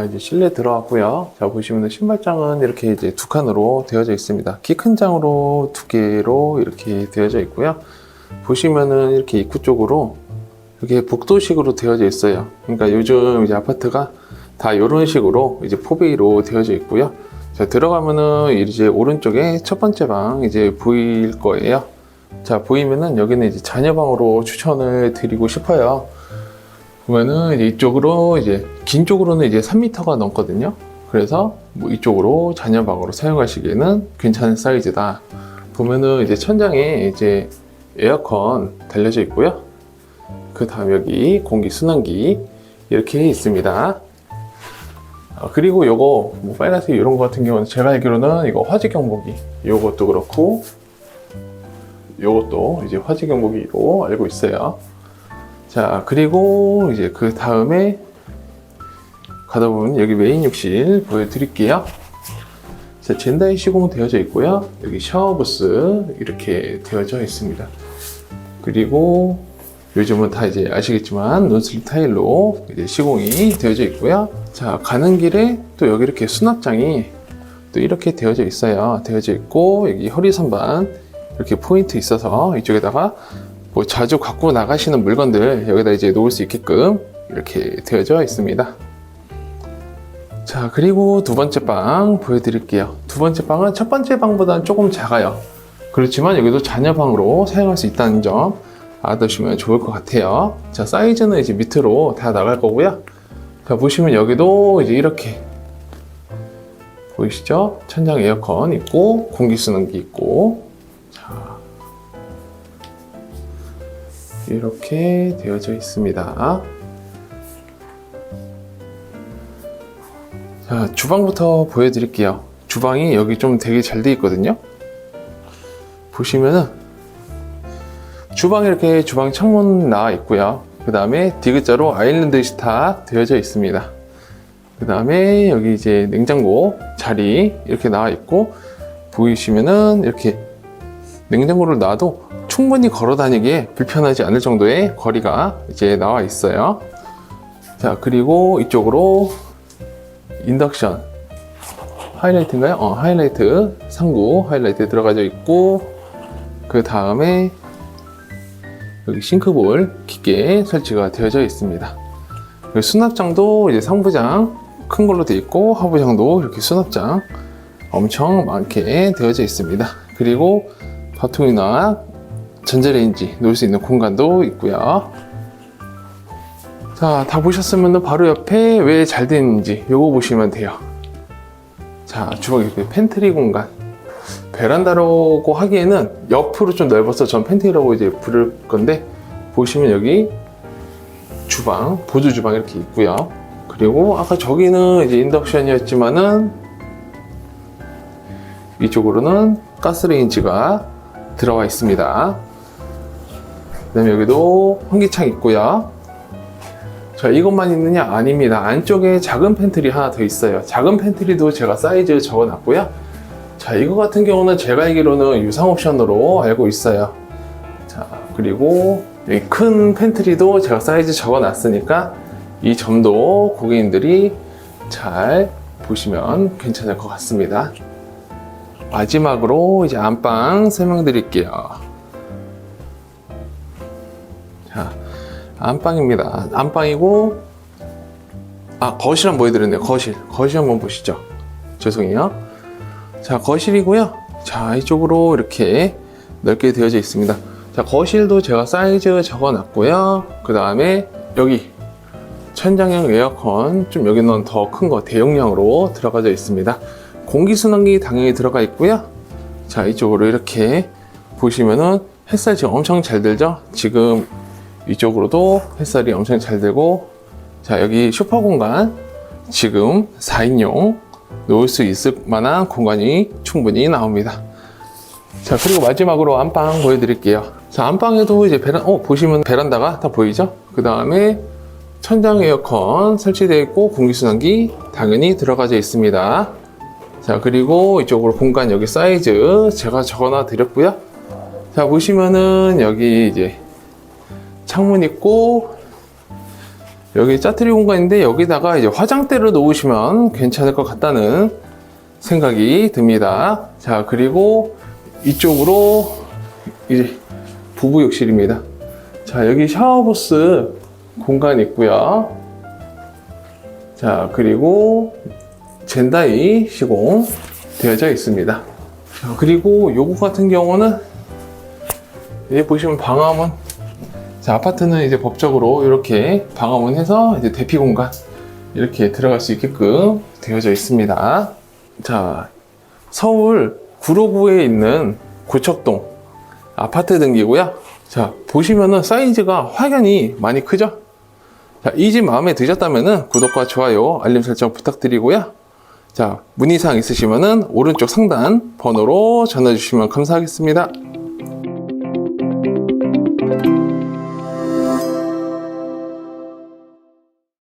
자, 이제 실내 들어왔고요. 자, 보시면 신발장은 이렇게 이제 두 칸으로 되어져 있습니다. 키 큰 장으로 두 개로 이렇게 되어져 있고요. 보시면은 이렇게 입구 쪽으로 이렇게 복도식으로 되어져 있어요. 그러니까 요즘 이제 아파트가 다 이런 식으로 이제 포베이로 되어져 있고요. 자, 들어가면은 이제 오른쪽에 첫 번째 방 이제 보일 거예요. 자, 보이면은 여기는 이제 자녀방으로 추천을 드리고 싶어요. 보면은 이쪽으로 이제 긴 쪽으로는 이제 3m가 넘거든요. 그래서 뭐 이쪽으로 자녀방으로 사용하시기에는 괜찮은 사이즈다. 보면은 이제 천장에 이제 에어컨 달려져 있고요. 그 다음 여기 공기 순환기 이렇게 있습니다. 아, 그리고 요거 뭐 빨간색 이런 거 같은 경우는 제가 알기로는 이거 화재 경보기 요것도 그렇고 요것도 이제 화재 경보기로 알고 있어요. 자, 그리고 이제 그 다음에 가다 보면 여기 메인 욕실 보여드릴게요. 자, 젠다이 시공 되어져 있고요. 여기 샤워 부스 이렇게 되어져 있습니다. 그리고 요즘은 다 이제 아시겠지만 논슬립 타일로 이제 시공이 되어져 있고요. 자, 가는 길에 또 여기 이렇게 수납장이 또 이렇게 되어져 있어요. 되어져 있고 여기 허리 선반 이렇게 포인트 있어서 이쪽에다가 뭐 자주 갖고 나가시는 물건들 여기다 이제 놓을 수 있게끔 이렇게 되어져 있습니다. 자, 그리고 두 번째 방 보여드릴게요. 두 번째 방은 첫 번째 방보다는 조금 작아요. 그렇지만 여기도 자녀 방으로 사용할 수 있다는 점 알아두시면 좋을 것 같아요. 자, 사이즈는 이제 밑으로 다 나갈 거고요. 자, 보시면 여기도 이제 이렇게 보이시죠? 천장 에어컨 있고 공기순환기 있고 이렇게 되어져 있습니다. 자, 주방부터 보여드릴게요. 주방이 여기 좀 되게 잘 돼 있거든요. 보시면은 주방 이렇게 주방 창문 나와 있고요. 그 다음에 디귿자로 아일랜드 시타 되어져 있습니다. 그 다음에 여기 이제 냉장고 자리 이렇게 나와 있고 보이시면은 이렇게 냉장고를 놔도 충분히 걸어 다니기에 불편하지 않을 정도의 거리가 이제 나와 있어요. 자, 그리고 이쪽으로 인덕션 하이라이트인가요? 어, 하이라이트 상구 하이라이트 들어가져 있고 그 다음에 여기 싱크볼 깊게 설치가 되어져 있습니다. 그리고 수납장도 이제 상부장 큰 걸로 되어 있고 하부장도 이렇게 수납장 엄청 많게 되어져 있습니다. 그리고 밥통이나 전자레인지 놓을 수 있는 공간도 있고요. 자, 다 보셨으면 바로 옆에 왜 잘 되는지 요거 보시면 돼요. 자, 주방 이렇게 팬트리 공간. 베란다라고 하기에는 옆으로 좀 넓어서 전 팬트리라고 이제 부를 건데 보시면 여기 주방, 보조 주방 이렇게 있고요. 그리고 아까 저기는 이제 인덕션이었지만은 이쪽으로는 가스레인지가 들어와 있습니다. 그 다음에 여기도 환기창 있고요. 자, 이것만 있느냐? 아닙니다. 안쪽에 작은 팬트리 하나 더 있어요. 작은 팬트리도 제가 사이즈 적어 놨고요. 자, 이거 같은 경우는 제가 알기로는 유상 옵션으로 알고 있어요. 자, 그리고 여기 큰 팬트리도 제가 사이즈 적어 놨으니까 이 점도 고객님들이 잘 보시면 괜찮을 것 같습니다. 마지막으로 이제 안방 설명드릴게요. 자, 안방입니다. 안방이고, 아, 거실 한번 보여드렸네요. 거실. 거실 한번 보시죠. 죄송해요. 자, 거실이고요. 자, 이쪽으로 이렇게 넓게 되어져 있습니다. 자, 거실도 제가 사이즈 적어 놨고요. 그 다음에 여기 천장형 에어컨 좀 여기는 더 큰 거 대용량으로 들어가져 있습니다. 공기순환기 당연히 들어가 있고요. 자, 이쪽으로 이렇게 보시면은 햇살 지금 엄청 잘 들죠? 지금 이쪽으로도 햇살이 엄청 잘 들고 자, 여기 슈퍼 공간 지금 4인용 놓을 수 있을 만한 공간이 충분히 나옵니다. 자, 그리고 마지막으로 안방 보여드릴게요. 자, 안방에도 이제 베란, 어, 보시면 베란다가 다 보이죠? 그 다음에 천장 에어컨 설치되어 있고 공기순환기 당연히 들어가져 있습니다. 자, 그리고 이쪽으로 공간 여기 사이즈 제가 적어놔 드렸고요. 자, 보시면은 여기 이제 창문 있고 여기 짜투리 공간인데 여기다가 이제 화장대를 놓으시면 괜찮을 것 같다는 생각이 듭니다. 자, 그리고 이쪽으로 이제 부부 욕실입니다. 자, 여기 샤워부스 공간 있고요. 자, 그리고 젠다이 시공 되어져 있습니다. 자, 그리고 요거 같은 경우는 여기 보시면 방화문 자, 아파트는 이제 법적으로 이렇게 방화문 해서 이제 대피 공간 이렇게 들어갈 수 있게끔 되어져 있습니다. 자, 서울 구로구에 있는 고척동 아파트 등기고요. 자, 보시면은 사이즈가 확연히 많이 크죠? 자, 이 집 마음에 드셨다면은 구독과 좋아요, 알림 설정 부탁드리고요. 자, 문의사항 있으시면은 오른쪽 상단 번호로 전화 주시면 감사하겠습니다.